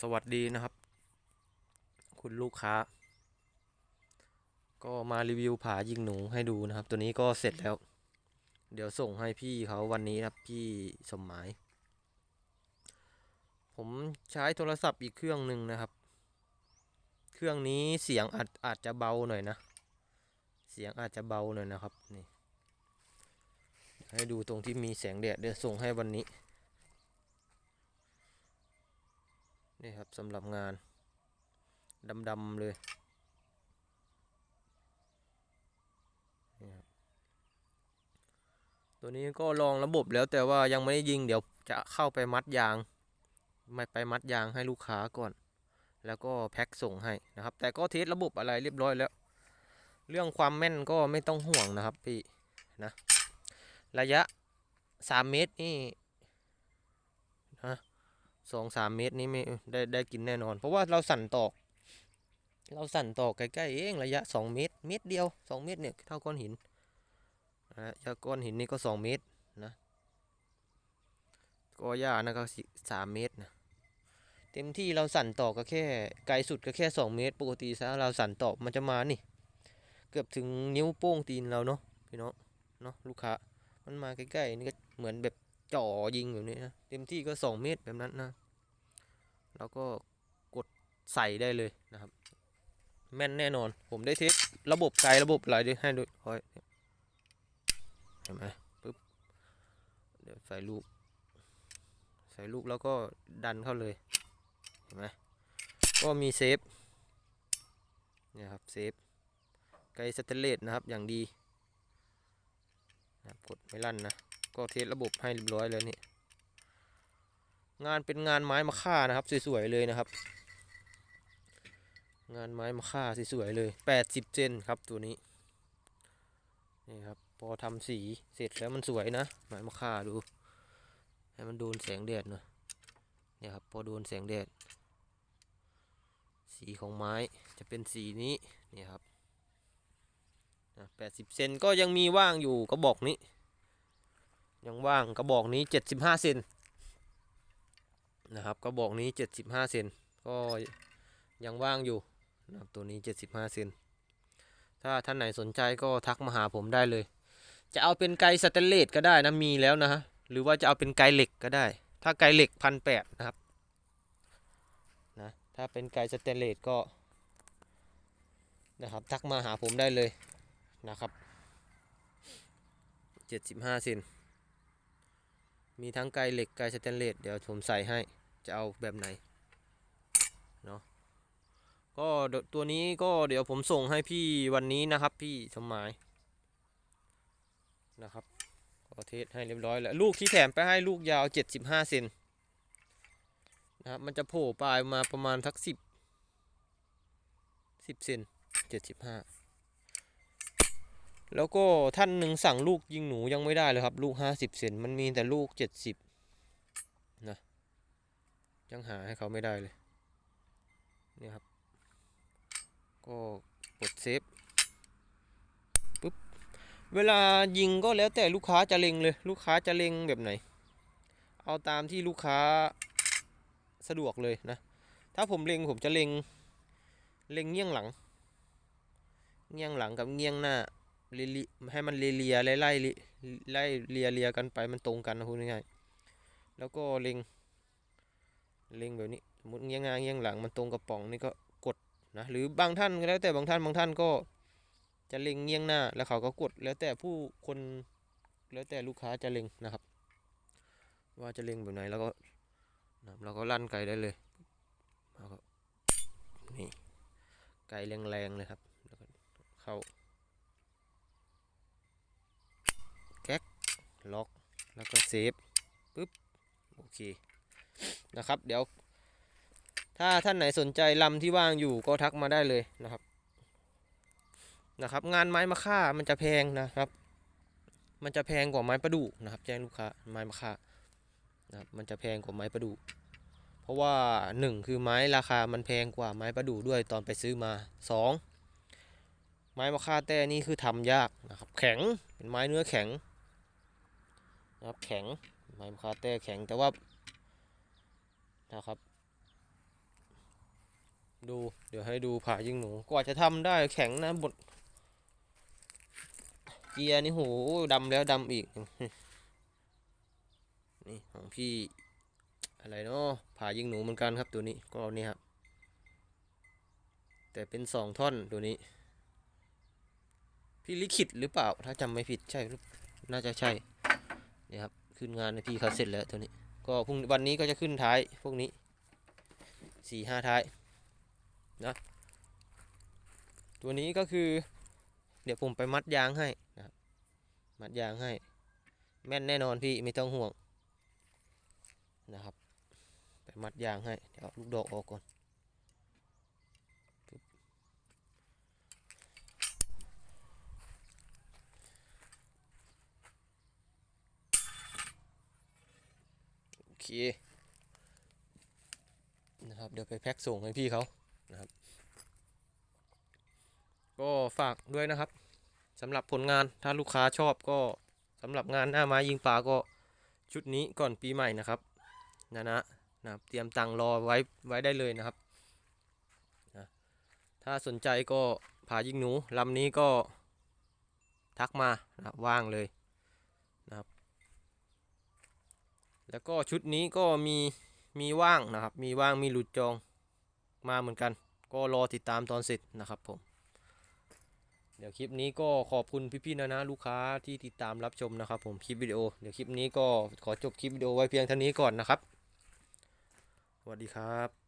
สวัสดีนะครับ คุณลูกค้า ก็มารีวิวผายิงหนูให้ดูนะครับ ตัวนี้ก็เสร็จแล้ว เดี๋ยวส่งให้พี่เขาวันนี้นะครับพี่สมหมาย ผมใช้โทรศัพท์อีกเครื่องหนึ่งนะครับ เครื่องนี้เสียงอาจอาจจะเบาหน่อยนะ เสียงอาจจะเบาหน่อยนะครับนี่ให้ดูตรงที่มีแสงแดดเดี๋ยวส่งให้วันนี้ นี่ครับสำหรับงานดำๆเลยนี่ครับตัวนี้ก็ลองระบบแล้วแต่ว่ายังไม่ได้ยิงเดี๋ยวจะเข้าไปมัดยางไม่ไปมัดยางให้ลูกค้าก่อน แล้วก็แพ็คส่งให้นะครับ แต่ก็เทสระบบอะไรเรียบร้อยแล้ว เรื่องความแม่นก็ไม่ต้องห่วงนะครับพี่นะระยะ 3 เมตรนี่ฮะ สองสามเมตรนี้ไม่ได้ได้กินแน่นอน เพราะว่าเราสั่นตอก เราสั่นตอกใกล้ๆเองระยะสองเมตร เมตรเดียวสองเมตรเนี่ยเท่าก้อนหินระยะก้อนหินนี่ก็สองเมตรนะก็หญ้านะก็สามเมตรนะเต็มที่เราสั่นตอกก็แค่ไกลสุดก็แค่สองเมตร ปกติซะเราสั่นตอกมันจะมานี่ เกือบถึงนิ้วโป้งตีนเราเนาะพี่น้องเนาะลูกค้ามันมาใกล้ๆนี่ก็เหมือนแบบจ่อยิงแบบนี้นะเต็มที่ก็สองเมตรแบบนั้นนะ แล้วก็กดใส่ได้เลยนะครับ แม่นแน่นอน ผมได้เทสระบบไกลระบบอะไรด้วยให้ด้วยคอยเห็นไหมปึ๊บเดี๋ยวใส่ลูก ใส่ลูกแล้วก็ดันเข้าเลย เห็นไหมก็มีเซฟเนี่ยครับเซฟไกลสเตเลสนะครับอย่างดีนะครับกดไม่ลั่นนะ ก็เทสระบบให้เรียบร้อยเลยนี่ งานเป็นงานไม้มะค่านะครับ สวยๆเลยนะครับ งานไม้มะค่าสวยๆเลย80เซนครับตัวนี้นี่ครับพอทำสีเสร็จแล้วมันสวยนะไม้มะค่าดู ให้มันโดนแสงแดดหน่อยเนี่ยครับพอโดนแสงแดด สีของไม้จะเป็นสีนี้นี่ครับนะ80เซนก็ยังมีว่างอยู่กระบอกนี้ ยังว่างกระบอกนี้75เซน นะครับกระบอกนี้ 75 เซนก็ยังว่างอยู่นะครับตัวนี้ 75 เซนถ้าท่านไหนสนใจก็ทักมาหาผมได้เลย จะเอาเป็นไกสเตนเลสก็ได้นะมีแล้วนะฮะหรือว่าจะเอาเป็นไกเหล็กก็ได้ ถ้าไกเหล็กพันแปดนะครับนะถ้าเป็นไกสเตนเลสก็นะครับทักมาหาผมได้เลยนะครับ75เซนมีทั้งไกเหล็กไกสแตนเลสเดี๋ยวผมใส่ให้ จะเอาแบบไหนเนาะก็ตัวนี้ก็เดี๋ยวผมส่งให้พี่วันนี้นะครับพี่สมหมายนะครับก็เทสให้เรียบร้อยแล้วลูกที่แถมไปให้ลูกยาว 75 เซนนะครับมันจะโผล่ปลายมาประมาณทัก 10 10เซน75 แล้วก็ท่านหนึ่งสั่งลูกยิงหนูยังไม่ได้เลยครับ ลูกห้าสิบเซนมันมีแต่ลูกเจ็ดสิบ ยังหาให้เขาไม่ได้เลยเนี่ยครับ ก็กดเซฟปุ๊บ เวลายิงก็แล้วแต่ลูกค้าจะเล็งเลย ลูกค้าจะเล็งแบบไหน เอาตามที่ลูกค้าสะดวกเลยนะ ถ้าผมเล็งผมจะเล็ง เล็งเงี้ยงหลัง เงี้ยงหลังกับเงี้ยงหน้าเลียๆให้มันเลียๆไล่ไล่ไล่เลียเลียกันไปมันตรงกันนะพูดง่ายๆแล้วก็เล็ง เล็งแบบนี้สมมติเงี้ยงาเงี้ยงหลังมันตรงกระป๋องนี่ก็กดนะหรือบางท่านก็แล้วแต่บางท่านบางท่านก็จะเล็งเงี้ยงหน้าแล้วเขาก็กดแล้วแต่ผู้คนแล้วแต่ลูกค้าจะเล็งนะครับ ว่าจะเล็งแบบไหนแล้วก็นะเราก็ลั่นไกได้เลยแล้วก็นี่ไกแรงๆเลยครับแล้วก็เข้าแก๊กล็อกแล้วก็เซฟปุ๊บโอเค นะครับ เดี๋ยว ถ้าท่านไหนสนใจลำที่ว่างอยู่ก็ทักมาได้เลยนะครับนะครับ งานไม้มะค่ามันจะแพงนะครับ มันจะแพงกว่าไม้ประดู่นะครับ แจ้งลูกค้าไม้มะค่านะครับมันจะแพงกว่าไม้ประดู่เพราะว่าหนึ่งคือไม้ราคามันแพงกว่าไม้ประดู่ด้วยตอนไปซื้อมาสองไม้มะค่าแต่นี่คือทำยากนะครับ แข็งเป็นไม้เนื้อแข็งนะครับแข็งไม้มะคาเต้แข็งแต่ว่า นะครับ ดูเดี๋ยวให้ดูผ่ายิงหนูกว่าจะทำได้แข็งนะบดเกียร์นี่โหดำแล้วดำอีก นี่ของพี่อะไรเนาะผ่ายิงหนูเหมือนกันครับตัวนี้ก็นี่ครับ แต่เป็นสองท่อนตัวนี้ พี่ลิขิตหรือเปล่า ถ้าจำไม่ผิดใช่หรือน่าจะใช่นี่ครับ ขึ้นงานในพี่เขาเสร็จแล้วตัวนี้ ก็พรุ่งวันนี้ก็จะขึ้นท้ายพวกนี้สี่ห้าท้ายนะตัวนี้ก็คือ เดี๋ยวผมไปมัดยางให้นะครับมัดยางให้ แม่นแน่นอนพี่ไม่ต้องห่วงนะครับ ไปมัดยางให้ เดี๋ยวเอาลูกดอกออกก่อนปึ๊บโอ เคนะครับเดี๋ยวไปแพ็คส่งให้พี่เขานะครับ ก็ฝากด้วยนะครับสำหรับผลงานถ้าลูกค้าชอบก็สำหรับงานหน้าไม้ยิงปลาก็ชุดนี้ก่อนปีใหม่นะครับนะนะนะครับเตรียมตังค์รอไว้ไว้ได้เลยนะครับนะถ้าสนใจก็ผายิงหนูลำนี้ก็ทักมานะว่างเลยนะครับ แล้วก็ชุดนี้ก็มีมีว่างนะครับ มีว่างมีหลุดจองมาเหมือนกัน ก็รอติดตามตอนเสร็จนะครับผม เดี๋ยวคลิปนี้ก็ขอบคุณพี่ๆนะนะลูกค้าที่ติดตามรับชมนะครับผมคลิปวิดีโอ เดี๋ยวคลิปนี้ก็ขอจบคลิปวิดีโอไว้เพียงเท่านี้ก่อนนะครับ สวัสดีครับ